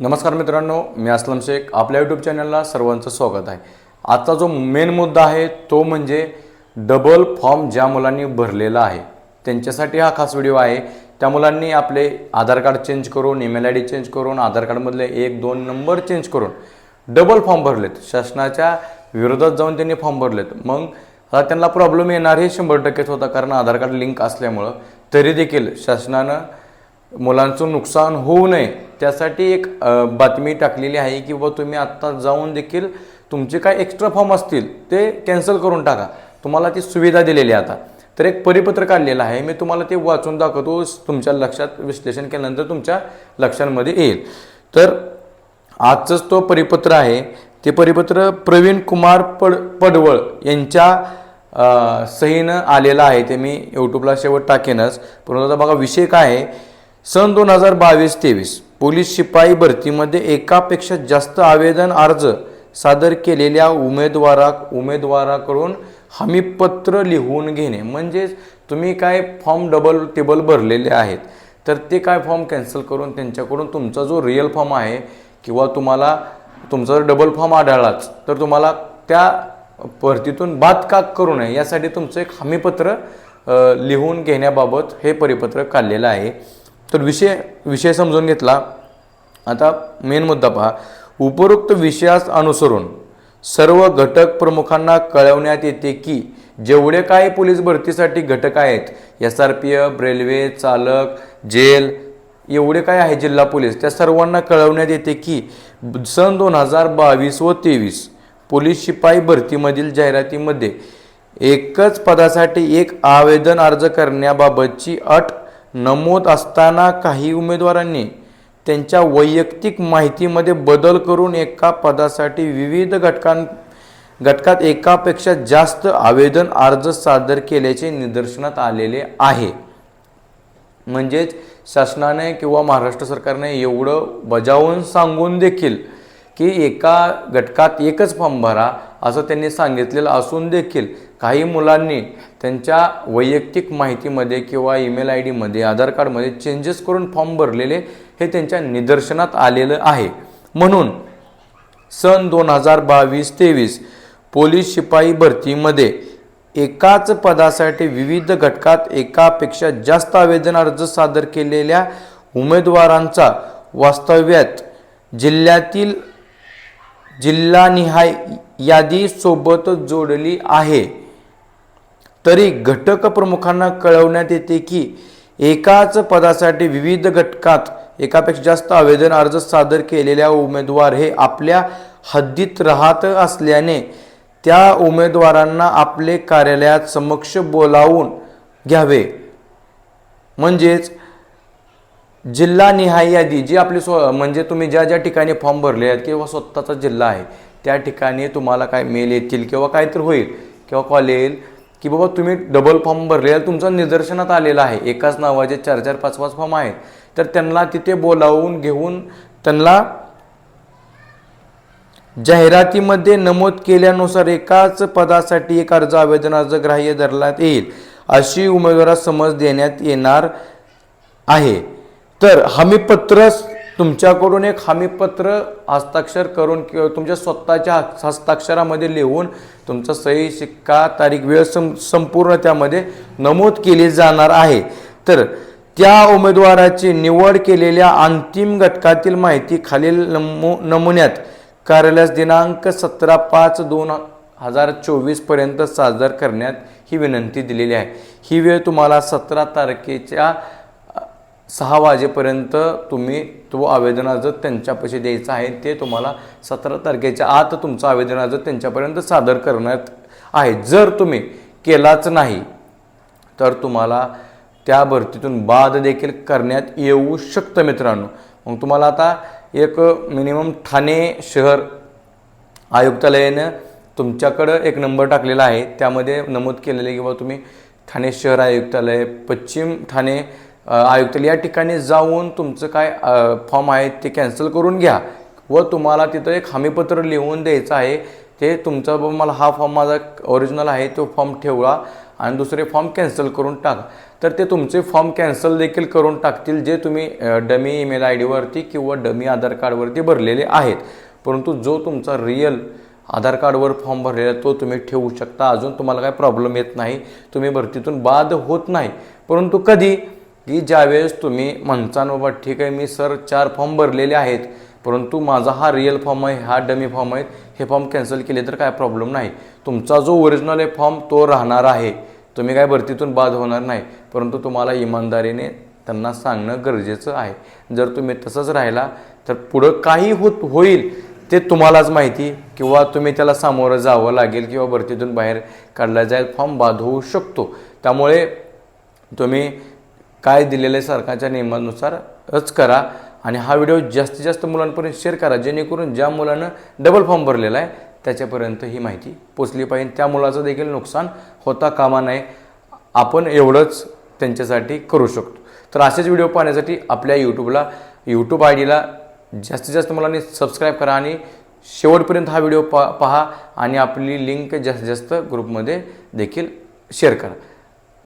नमस्कार मित्रांनो मी असलम शेख. आपल्या यूट्यूब चॅनलला सर्वांचं स्वागत आहे. आजचा जो मेन मुद्दा आहे तो म्हणजे डबल फॉर्म ज्या मुलांनी भरलेला आहे त्यांच्यासाठी हा खास व्हिडिओ आहे. त्या मुलांनी आपले आधार कार्ड चेंज करून ईमेल आय डी चेंज करून आधार कार्डमधले एक दोन नंबर चेंज करून डबल फॉर्म भरलेत. शासनाच्या विरोधात जाऊन त्यांनी फॉर्म भरलेत. मग आता त्यांना प्रॉब्लेम येणार हे शंभर टक्केच होता कारण आधार कार्ड लिंक असल्यामुळं तरी देखील शासनानं मुलांचं नुकसान होऊ नये त्यासाठी एक बातमी टाकलेली आहे की बाबा तुम्ही आत्ता जाऊन देखील तुमचे काय एक्स्ट्रा फॉर्म असतील ते कॅन्सल करून टाका. तुम्हाला ती सुविधा दिलेली आहे आता. तर एक परिपत्र काढलेलं आहे मी तुम्हाला ते वाचून दाखवतो तुमच्या लक्षात विश्लेषण केल्यानंतर तुमच्या लक्षांमध्ये येईल. तर आजचंच तो परिपत्र आहे ते परिपत्र प्रवीण कुमार पड पडवळ यांच्या सहीनं आलेलं आहे ते मी यूट्यूबला शेवट टाकेनच. परंतु आता बघा विषय काय आहे सन दोन हजार बावीस तेवीस पोलीस शिपाई भरतीमध्ये एकापेक्षा जास्त आवेदन अर्ज सादर केलेल्या उमेदवारा उमेदवाराकडून हमीपत्र लिहून घेणे. म्हणजेच तुम्ही काय फॉर्म डबल टेबल भरलेले आहेत तर ते काय फॉर्म कॅन्सल करून त्यांच्याकडून तुमचा जो रिअल फॉर्म आहे किंवा तुम्हाला तुमचा जर डबल फॉर्म आढळलाच तर तुम्हाला त्या भरतीतून बाद का करू नये. यासाठी तुमचं एक हमीपत्र लिहून घेण्याबाबत हे परिपत्र काढलेलं आहे. तर विषय विषय समजून घेतला. आता मेन मुद्दा पहा. उपरोक्त विषयास अनुसरून सर्व घटक प्रमुखांना कळवण्यात येते की जेवढे काही पोलीस भरतीसाठी घटक आहेत S R P F railway चालक जेल एवढे काय आहे जिल्हा पोलीस त्या सर्वांना कळवण्यात येते की सन दोन हजार बावीस व तेवीस पोलीस शिपाई भरतीमधील जाहिरातीमध्ये एकच पदासाठी एक आवेदन अर्ज करण्याबाबतची अट नमूद असताना काही उमेदवारांनी त्यांच्या वैयक्तिक माहितीमध्ये बदल करून एका पदासाठी विविध घटकां घटकात एकापेक्षा जास्त आवेदन अर्ज सादर केल्याचे निदर्शनात आलेले आहे. म्हणजेच शासनाने किंवा महाराष्ट्र सरकारने एवढं बजावून सांगून देखील की एका घटकात एकच फॉर्म भरा असं त्यांनी सांगितलेलं असून देखील काही मुलांनी त्यांच्या वैयक्तिक माहितीमध्ये किंवा ईमेल आय डीमध्ये आधार कार्डमध्ये चेंजेस करून फॉर्म भरलेले हे त्यांच्या निदर्शनात आलेलं आहे. म्हणून सन दोन हजार बावीस तेवीस पोलीस शिपाई भरतीमध्ये एकाच पदासाठी विविध घटकात एकापेक्षा जास्त आवेदन अर्ज सादर केलेल्या उमेदवारांचा वास्तव्यात जिल्ह्यातील जिल्हानिहाय यादी सोबत जोडली आहे. तरी घटक प्रमुखांना कळवण्यात येते की एकाच पदासाठी विविध घटकात एकापेक्षा जास्त आवेदन अर्ज सादर केलेल्या उमेदवार हे आपल्या हद्दीत राहत असल्याने त्या उमेदवारांना आपले कार्यालयात समक्ष बोलावून घ्यावे. म्हणजेच जिल्हानिहाय यादी जी आपली स्व म्हणजे तुम्ही ज्या ज्या ठिकाणी फॉर्म भरले आहेत किंवा स्वतःचा जिल्हा आहे त्या ठिकाणी तुम्हाला काय मेल येतील किंवा काहीतरी होईल किंवा कॉल येईल की बाबा तुम्ही डबल फॉर्म भरले तुमचा तुमचं निदर्शनात आलेला आहे एकाच नावाचे चार चार पाच पाच फॉर्म आहेत तर त्यांना तिथे बोलावून घेऊन त्यांना जाहिरातीमध्ये नमूद केल्यानुसार एकाच पदासाठी एक अर्ज आवेदन अर्ज ग्राह्य धरण्यात येईल अशी उमेदवारास समज देण्यात येणार आहे. तर हमीपत्र तुमच्याकडून एक हमीपत्र हस्ताक्षर करून किंवा तुमच्या स्वतःच्या हस्ताक्षरामध्ये लिहून तुमचा सही शिक्का तारीख वेळ सं संपूर्ण त्यामध्ये नमूद केली जाणार आहे. तर त्या उमेदवाराची निवड केलेल्या अंतिम घटकातील माहिती खालील नमू नमुन्यात कार्यालयास दिनांक सतरा पाच दोन हजार चोवीसपर्यंत सादर करण्यात ही विनंती दिलेली आहे. ही वेळ तुम्हाला सतरा तारखेच्या सहा वाजेपर्यंत तुम्ही तो आवेदन अर्ज त्यांच्यापाशी द्यायचा आहे ते तुम्हाला सतरा तारखेच्या आत तुमचा आवेदन अर्ज त्यांच्यापर्यंत सादर करण्यात आहे. जर तुम्ही केलाच नाही तर तुम्हाला त्या भरतीतून बाद देखील करण्यात येऊ शकतं मित्रांनो. मग तुम्हाला आता एक मिनिमम ठाणे शहर आयुक्तालयानं तुमच्याकडं एक नंबर टाकलेला आहे. त्यामध्ये नमूद केलेले किंवा तुम्ही ठाणे शहर आयुक्तालय पश्चिम ठाणे आयुक्तालय या ठिकाणी जाऊन तुमचं काय फॉर्म आहे ते कॅन्सल करून घ्या व तुम्हाला तिथं एक हमीपत्र लिहून द्यायचं आहे. ते तुमचा बाबा मला हा फॉर्म माझा ओरिजिनल आहे तो फॉर्म ठेवा आणि दुसरे फॉर्म कॅन्सल करून टाका. तर ते तुमचे फॉर्म कॅन्सल देखील करून टाकतील जे तुम्ही डमी ईमेल आय डीवरती किंवा डमी आधार कार्डवरती भरलेले आहेत. परंतु जो तुमचा रिअल आधार कार्डवर फॉर्म भरलेला आहे, तो तुम्ही ठेवू शकता. अजून तुम्हाला काय प्रॉब्लेम येत नाही. तुम्ही भरतीतून बाद होत नाही. परंतु कधी की ज्यावेळेस तुम्ही म्हणता बाबा ठीक आहे मी सर चार फॉर्म भरलेले आहेत परंतु माझा हा रिअल फॉर्म आहे हा डमी फॉर्म आहे हे फॉर्म कॅन्सल केले तर काय प्रॉब्लेम नाही. तुमचा जो ओरिजिनल आहे फॉर्म तो राहणार आहे. तुम्ही काय भरतीतून बाद होणार नाही. परंतु तुम्हाला इमानदारीने त्यांना सांगणं गरजेचं आहे. जर तुम्ही तसंच राहिला तर पुढं काही होत होईल ते तुम्हालाच माहिती. किंवा तुम्ही त्याला सामोरं जावं लागेल किंवा भरतीतून बाहेर काढला जाईल फॉर्म बाद होऊ शकतो. त्यामुळे तुम्ही काय दिलेलं आहे सरकारच्या नियमानुसारच करा आणि हा व्हिडिओ जास्तीत जास्त मुलांपर्यंत शेअर करा जेणेकरून ज्या मुलानं डबल फॉर्म भरलेला आहे त्याच्यापर्यंत ही माहिती पोचली पाहिजे. त्या मुलाचं देखील नुकसान होता कामा नये. आपण एवढंच त्यांच्यासाठी करू शकतो. तर असेच व्हिडिओ पाहण्यासाठी आपल्या यूट्यूबला यूट्यूब आय डीला जास्तीत जास्त मुलांनी सबस्क्राईब करा आणि शेवटपर्यंत हा व्हिडिओ पा पहा आणि आपली लिंक जास्तीत जास्त ग्रुपमध्ये देखील शेअर करा.